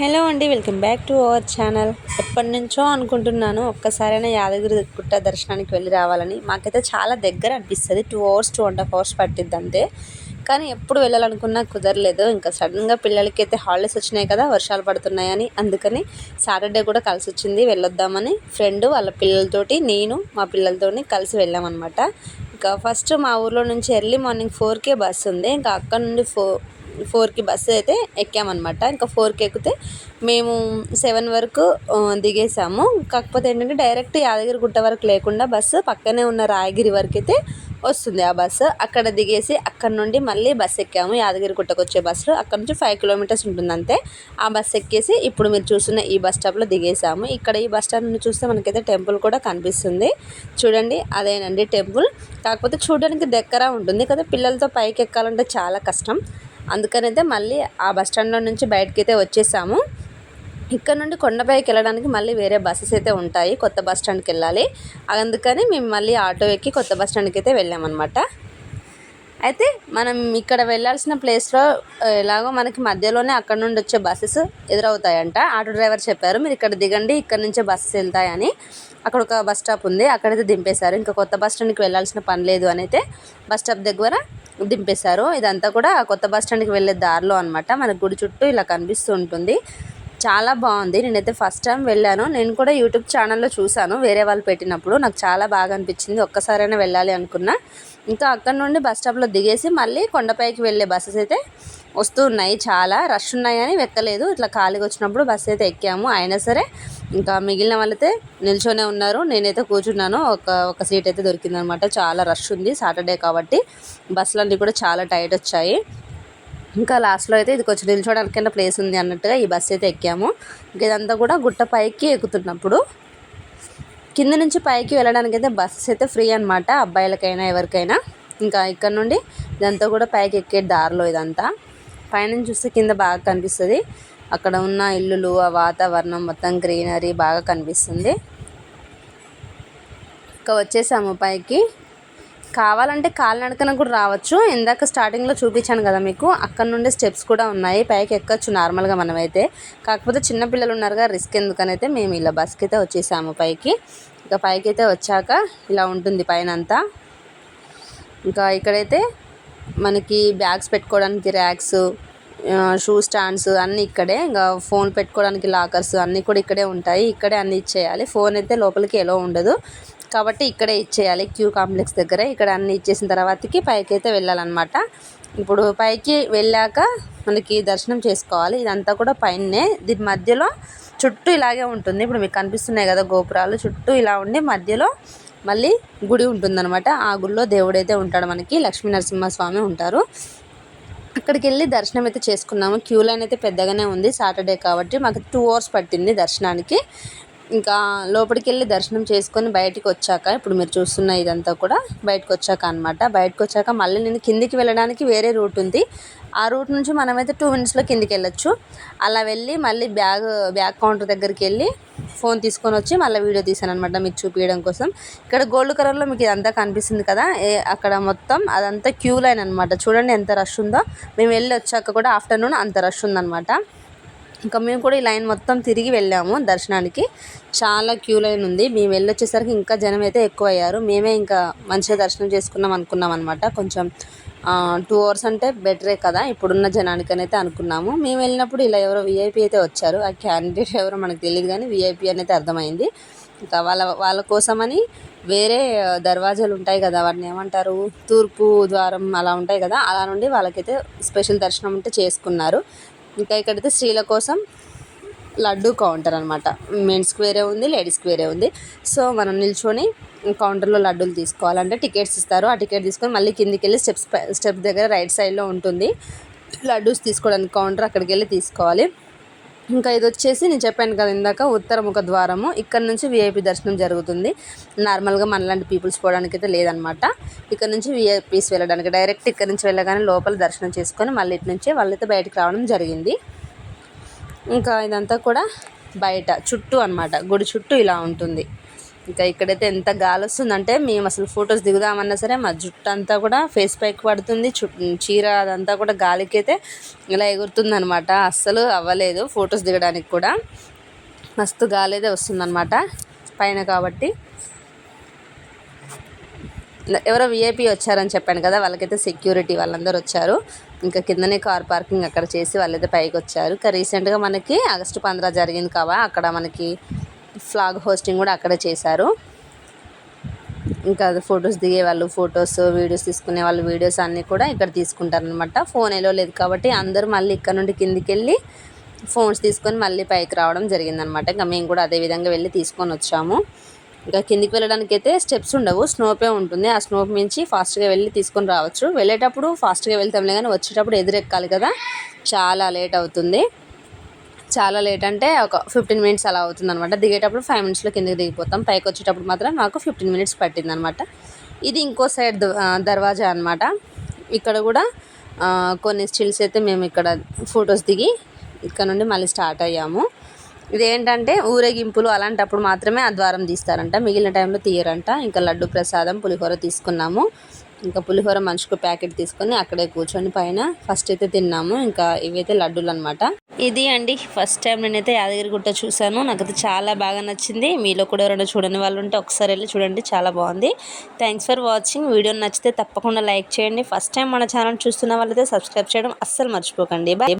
Hello అండి welcome back to our channel. ఎప్పటి నుంచో అనుకుంటున్నాను ఒక్కసారైనా యాదగిరి గుట్ట దర్శనానికి వెళ్ళి రావాలని. మాకైతే చాలా దగ్గర అనిపిస్తుంది two hours two and half hours పట్టిద్ది అంతే కానీ ఎప్పుడు వెళ్ళాలనుకున్నా కుదరలేదు. ఇంకా సడన్గా పిల్లలకి అయితే హాలిడేస్ వచ్చినాయి కదా వర్షాలు పడుతున్నాయని. అందుకని సాటర్డే కూడా కలిసి వచ్చింది వెళ్ళొద్దామని. ఫ్రెండ్ వాళ్ళ పిల్లలతోటి నేను మా పిల్లలతోని కలిసి వెళ్ళామన్నమాట. ఇంకా ఫస్ట్ మా ఊర్లో నుంచి ఎర్లీ మార్నింగ్ ఫోర్కే బస్సు ఉంది. ఇంకా అక్కడ నుండి ఫోర్ ఫోర్కి బస్సు అయితే ఎక్కామన్నమాట. ఇంకా ఫోర్కి ఎక్కితే మేము సెవెన్ వరకు దిగేసాము. కాకపోతే ఏంటంటే డైరెక్ట్ యాదగిరి గుట్ట వరకు లేకుండా బస్సు పక్కనే ఉన్న రాయగిరి వరకు అయితే వస్తుంది ఆ బస్సు. అక్కడ దిగేసి అక్కడ నుండి మళ్ళీ బస్సు ఎక్కాము. యాదగిరి గుట్టకు వచ్చే బస్సు అక్కడ నుంచి ఫైవ్ కిలోమీటర్స్ ఉంటుంది అంతే. ఆ బస్సు ఎక్కేసి ఇప్పుడు మీరు చూస్తున్న ఈ బస్ స్టాప్లో దిగేసాము. ఇక్కడ ఈ బస్ స్టాండ్ నుండి చూస్తే మనకైతే టెంపుల్ కూడా కనిపిస్తుంది. చూడండి అదేనండి టెంపుల్. కాకపోతే చూడడానికి దగ్గర ఉంటుంది. కదా పిల్లలతో పైకి ఎక్కాలంటే చాలా కష్టం. అందుకనైతే మళ్ళీ ఆ బస్ స్టాండ్లో నుంచి బయటకి అయితే వచ్చేసాము. ఇక్కడ నుండి కొండపైకి వెళ్ళడానికి మళ్ళీ వేరే బస్సెస్ అయితే ఉంటాయి. కొత్త బస్ స్టాండ్కి వెళ్ళాలి. అందుకని మేము మళ్ళీ ఆటో ఎక్కి కొత్త బస్ స్టాండ్కి అయితే వెళ్ళామన్నమాట. అయితే మనం ఇక్కడ వెళ్ళాల్సిన ప్లేస్లో ఎలాగో మనకి మధ్యలోనే అక్కడ నుండి వచ్చే బస్సెస్ ఎదురవుతాయంట. ఆటో డ్రైవర్ చెప్పారు మీరు ఇక్కడ దిగండి ఇక్కడ నుంచే బస్సెస్ వెళ్తాయని. అక్కడ ఒక బస్ స్టాప్ ఉంది అక్కడైతే దింపేశారు. ఇంకా కొత్త బస్ స్టాండ్కి వెళ్ళాల్సిన పని లేదు అని అయితే బస్ స్టాప్ దగ్గర దింపేశారు. ఇదంతా కూడా కొత్త బస్ స్టాండ్కి వెళ్ళే దారిలో అనమాట మనకు గుడి చుట్టూ ఇలా కనిపిస్తూ ఉంటుంది. చాలా బాగుంది. నేనైతే ఫస్ట్ టైం వెళ్ళాను. నేను కూడా యూట్యూబ్ ఛానల్లో చూశాను. వేరే వాళ్ళు పెట్టినప్పుడు నాకు చాలా బాగా అనిపించింది. ఒక్కసారైనా వెళ్ళాలి అనుకున్నా. ఇంకా అక్కడ నుండి బస్ స్టాప్లో దిగేసి మళ్ళీ కొండపైకి వెళ్ళే బస్సెస్ అయితే వస్తూ ఉన్నాయి. చాలా రష్ ఉన్నాయని వెక్కలేదు ఇట్లా ఖాళీగా వచ్చినప్పుడు బస్సు అయితే ఎక్కాము. అయినా సరే ఇంకా మిగిలిన వాళ్ళైతే నిల్చొనే ఉన్నారు. నేనైతే కూర్చున్నాను. ఒక ఒక సీట్ అయితే దొరికిందనమాట. చాలా రష్ ఉంది. సాటర్డే కాబట్టి బస్సులన్నీ కూడా చాలా టైట్ వచ్చాయి. ఇంకా లాస్ట్లో అయితే ఇది కొంచెం నిల్చోడానికైనా ప్లేస్ ఉంది అన్నట్టుగా ఈ బస్సు అయితే ఎక్కాము. ఇంకా ఇదంతా కూడా గుట్ట పైకి ఎక్కుతున్నప్పుడు కింద నుంచి పైకి వెళ్ళడానికి అయితే బస్సెస్ అయితే ఫ్రీ అనమాట అబ్బాయిలకైనా ఎవరికైనా. ఇంకా ఇక్కడ నుండి ఇదంతా కూడా పైకి ఎక్కే దారిలో ఇదంతా. పైన చూస్తే కింద బాగా కనిపిస్తుంది. అక్కడ ఉన్న ఇల్లులు ఆ వాతావరణం మొత్తం గ్రీనరీ బాగా కనిపిస్తుంది. ఇంకా వచ్చేసాము పైకి. కావాలంటే కాలినడకన కూడా రావచ్చు. ఇందాక స్టార్టింగ్లో చూపించాను కదా మీకు. అక్కడ నుండి స్టెప్స్ కూడా ఉన్నాయి. పైకి ఎక్కచ్చు నార్మల్గా మనమైతే. కాకపోతే చిన్నపిల్లలు ఉన్నారుగా రిస్క్ ఎందుకనైతే మేము ఇలా బస్కి అయితే వచ్చేసాము పైకి. ఇంకా పైకి అయితే వచ్చాక ఇలా ఉంటుంది పైన అంతా ఇంకా ఇక్కడైతే మనకి బ్యాగ్స్ పెట్టుకోవడానికి ర్యాక్స్ షూ స్టాండ్స్ అన్నీ ఇక్కడే. ఇంకా ఫోన్ పెట్టుకోవడానికి లాకర్స్ అన్నీ కూడా ఇక్కడే ఉంటాయి. ఇక్కడే అన్నీ ఇచ్చేయాలి. ఫోన్ అయితే లోపలికి ఎలా ఉండదు. కాబట్టి ఇక్కడే ఇచ్చేయాలి క్యూ కాంప్లెక్స్ దగ్గర. ఇక్కడ అన్నీ ఇచ్చేసిన తర్వాతకి పైకి అయితే వెళ్ళాలన్నమాట. ఇప్పుడు పైకి వెళ్ళాక మనకి దర్శనం చేసుకోవాలి. ఇదంతా కూడా పైనే దీని మధ్యలో చుట్టూ ఇలాగే ఉంటుంది. ఇప్పుడు మీకు కనిపిస్తున్నాయి కదా గోపురాలు. చుట్టూ ఇలా ఉండి మధ్యలో మళ్ళీ గుడి ఉంటుందన్నమాట. ఆ గుడిలో దేవుడైతే ఉంటాడు మనకి. లక్ష్మీ నరసింహస్వామి ఉంటారు. అక్కడికి వెళ్ళి దర్శనం అయితే చేసుకున్నాము. క్యూ లైన్ అయితే పెద్దగానే ఉంది. సాటర్డే కాబట్టి మాకు టూ అవర్స్ పట్టింది దర్శనానికి. ఇంకా లోపలికి వెళ్ళి దర్శనం చేసుకొని బయటకు వచ్చాక ఇప్పుడు మీరు చూస్తున్న ఇదంతా కూడా బయటకు వచ్చాక అనమాట బయటకు వచ్చాక మళ్ళీ నేను కిందికి వెళ్ళడానికి వేరే రూట్ ఉంది. ఆ రూట్ నుంచి మనమైతే టూ మినిట్స్లో కిందికి వెళ్ళొచ్చు అలా వెళ్ళి మళ్ళీ బ్యాగ్ బ్యాగ్ కౌంటర్ దగ్గరికి వెళ్ళి ఫోన్ తీసుకొని వచ్చి మళ్ళీ వీడియో తీసాను అనమాట మీకు చూపించడం కోసం. ఇక్కడ గోల్డ్ కలర్లో మీకు ఇదంతా కనిపిస్తుంది కదా? అక్కడ మొత్తం అదంతా క్యూ లైన్ అనమాట చూడండి ఎంత రష్ ఉందో. మేము వెళ్ళి వచ్చాక కూడా ఆఫ్టర్నూన్ అంత రష్ ఉందన్నమాట. ఇంకా మేము కూడా ఈ లైన్ మొత్తం తిరిగి వెళ్ళాము దర్శనానికి. చాలా క్యూ లైన్ ఉంది. మేము వెళ్ళొచ్చేసరికి ఇంకా జనం అయితే ఎక్కువ అయ్యారు మేమే ఇంకా మంచిగా దర్శనం చేసుకున్నాం అనుకున్నాం అనమాట కొంచెం టూ అవర్స్ అంటే బెటరే కదా. ఇప్పుడున్న జనానికని అయితే అనుకున్నాము. మేము వెళ్ళినప్పుడు ఇలా ఎవరో వీఐపీ అయితే వచ్చారు. ఆ క్యాండిడేట్ ఎవరో మనకు తెలియదు కానీ వీఐపీ అనేది అర్థమైంది. ఇంకా వాళ్ళ వాళ్ళ కోసమని వేరే దర్వాజాలు ఉంటాయి కదా. వాటిని ఏమంటారు? తూర్పు ద్వారం అలా ఉంటాయి కదా. అలా నుండి వాళ్ళకైతే స్పెషల్ దర్శనం ఉంటే చేసుకున్నారు. ఇంకా ఇక్కడైతే స్త్రీల కోసం లడ్డు కౌంటర్ అనమాట మెన్స్కి వేరే ఉంది లేడీస్కి వేరే ఉంది. సో మనం నిల్చొని కౌంటర్లో లడ్డూలు తీసుకోవాలంటే టికెట్స్ ఇస్తారు. ఆ టికెట్ తీసుకొని మళ్ళీ కిందికి వెళ్ళి స్టెప్స్ స్టెప్ దగ్గర రైట్ సైడ్లో ఉంటుంది. లడ్డూస్ తీసుకోవడానికి కౌంటర్ అక్కడికి వెళ్ళి తీసుకోవాలి. ఇంకా ఇది వచ్చేసి నేను చెప్పాను కదా ఇందాక ఉత్తర ముఖ ద్వారము. ఇక్కడ నుంచి విఐపి దర్శనం జరుగుతుంది. నార్మల్గా మనలాంటి పీపుల్స్ పోవడానికి అయితే లేదనమాట ఇక్కడ నుంచి విఐపీస్ వెళ్ళడానికి డైరెక్ట్ ఇక్కడ నుంచి వెళ్ళగానే లోపల దర్శనం చేసుకొని మళ్ళీ ఇటు నుంచే వాళ్ళైతే బయటకు రావడం జరిగింది. ఇంకా ఇదంతా కూడా బయట చుట్టూ అనమాట గుడి చుట్టూ ఇలా ఉంటుంది. ఇంకా ఇక్కడైతే ఎంత గాలి వస్తుందంటే మేము అసలు ఫొటోస్ దిగుదామన్నా సరే మా జుట్టు అంతా కూడా ఫేస్ పైకి పడుతుంది చు చీర అదంతా కూడా గాలికైతే ఇలా ఎగురుతుంది అనమాట అస్సలు అవ్వలేదు ఫొటోస్ దిగడానికి కూడా. మస్తు గాలి అయితే వస్తుందన్నమాట పైన కాబట్టి. ఎవరో విఐపి వచ్చారని చెప్పాను కదా వాళ్ళకైతే సెక్యూరిటీ వాళ్ళందరూ వచ్చారు. ఇంకా కిందనే కార్ పార్కింగ్ అక్కడ చేసి వాళ్ళైతే పైకి వచ్చారు ఇంకా రీసెంట్గా మనకి ఆగస్టు పంద్రా జరిగింది కావా అక్కడ మనకి ఫ్లాగ్ హోస్టింగ్ కూడా అక్కడే చేశారు. ఇంకా ఫొటోస్ దిగే వాళ్ళు ఫొటోస్ వీడియోస్ తీసుకునే వాళ్ళు వీడియోస్ అన్నీ కూడా ఇక్కడ తీసుకుంటారనమాట ఫోన్ ఎలో లేదు కాబట్టి అందరూ మళ్ళీ ఇక్కడ నుండి కిందికి వెళ్ళి ఫోన్స్ తీసుకొని మళ్ళీ పైకి రావడం జరిగిందనమాట ఇంకా మేము కూడా అదే విధంగా వెళ్ళి తీసుకొని వచ్చాము. ఇంకా కిందికి వెళ్ళడానికి అయితే స్టెప్స్ ఉండవు స్నోపే ఉంటుంది. ఆ స్నోప్ మించి ఫాస్ట్గా వెళ్ళి తీసుకొని రావచ్చు. వెళ్ళేటప్పుడు ఫాస్ట్గా వెళ్తాంలే కానీ వచ్చేటప్పుడు ఎదురెక్కాలి కదా. చాలా లేట్ అవుతుంది. చాలా లేట్ అంటే ఒక ఫిఫ్టీన్ మినిట్స్ అలా అవుతుంది అనమాట దిగేటప్పుడు ఫైవ్ మినిట్స్లో కిందకి దిగిపోతాం. పైకి వచ్చేటప్పుడు మాత్రం మాకు ఫిఫ్టీన్ మినిట్స్ పట్టింది అనమాట ఇది ఇంకో సైడ్ దర్వాజా అనమాట ఇక్కడ కూడా కొన్ని స్టిల్స్ అయితే మేము ఇక్కడ ఫొటోస్ దిగి ఇక్కడ నుండి మళ్ళీ స్టార్ట్ అయ్యాము. ఇదేంటంటే ఊరేగింపులు అలాంటప్పుడు మాత్రమే ఆ ద్వారం తీస్తారంట. మిగిలిన టైంలో తీయరంట. ఇంకా లడ్డు ప్రసాదం పులిహోర తీసుకున్నాము. ఇంకా పులిహోర మనిషికి ప్యాకెట్ తీసుకొని అక్కడే కూర్చొని పైన ఫస్ట్ అయితే తిన్నాము. ఇంకా ఇవైతే లడ్డూలు అనమాట ఇది అండి ఫస్ట్ టైం నేనైతే యాదగిరిగుట్ట చూశాను. నాకైతే చాలా బాగా నచ్చింది. మీలో కూడా ఎవరైనా చూడని వాళ్ళు ఉంటే ఒకసారి వెళ్ళి చూడండి చాలా బాగుంది. థ్యాంక్స్ ఫర్ వాచింగ్ వీడియో నచ్చితే తప్పకుండా లైక్ చేయండి. ఫస్ట్ టైం మన ఛానల్ చూస్తున్న వాళ్ళైతే సబ్స్క్రైబ్ చేయడం అస్సలు మర్చిపోకండి. బాయ్